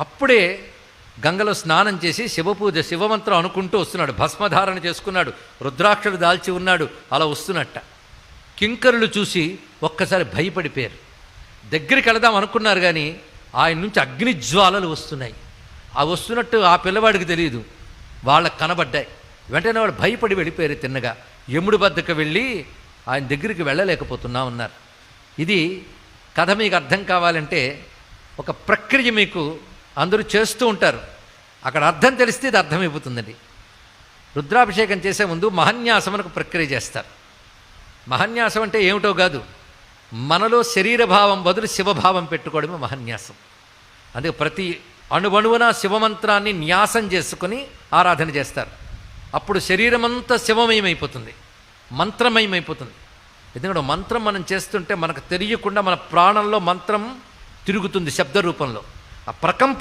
అప్పుడే గంగలో స్నానం చేసి శివపూజ శివమంత్రం అనుకుంటూ వస్తున్నాడు. భస్మధారణ చేసుకున్నాడు. రుద్రాక్షలు దాల్చి ఉన్నాడు. అలా వస్తున్నట్ట. కింకరులు చూసి ఒక్కసారి భయపడిపోయారు. దగ్గరికి వెళదాం అనుకున్నారు కానీ ఆయన నుంచి అగ్నిజ్వాలలు వస్తున్నాయి. ఆ వస్తున్నట్టు ఆ పిల్లవాడికి తెలియదు. వాళ్ళకు కనబడ్డాయి. వెంటనే వాడు భయపడి వెళ్ళిపోయారు తిన్నగా. యముడి వద్దకు వెళ్ళి ఆయన దగ్గరికి వెళ్ళలేకపోతున్నా ఉన్నారు ఇది కథ మీకు అర్థం కావాలంటే ఒక ప్రక్రియ మీకు అందరూ చేస్తూ ఉంటారు. అక్కడ అర్థం తెలిస్తే ఇది అర్థమైపోతుందండి. రుద్రాభిషేకం చేసే ముందు మహన్యాసమునకు ప్రక్రియ చేస్తారు. మహన్యాసం అంటే ఏమిటో కాదు. మనలో శరీరభావం బదులు శివభావం పెట్టుకోవడమే మహన్యాసం. అందుకే ప్రతి అణువణువున శివమంత్రాన్ని న్యాసం చేసుకుని ఆరాధన చేస్తారు. అప్పుడు శరీరమంతా శివమయమైపోతుంది. మంత్రమయమైపోతుంది. ఎందుకంటే మంత్రం మనం చేస్తుంటే మనకు తెలియకుండా మన ప్రాణంలో మంత్రం తిరుగుతుంది శబ్ద రూపంలో ఆ ప్రకంప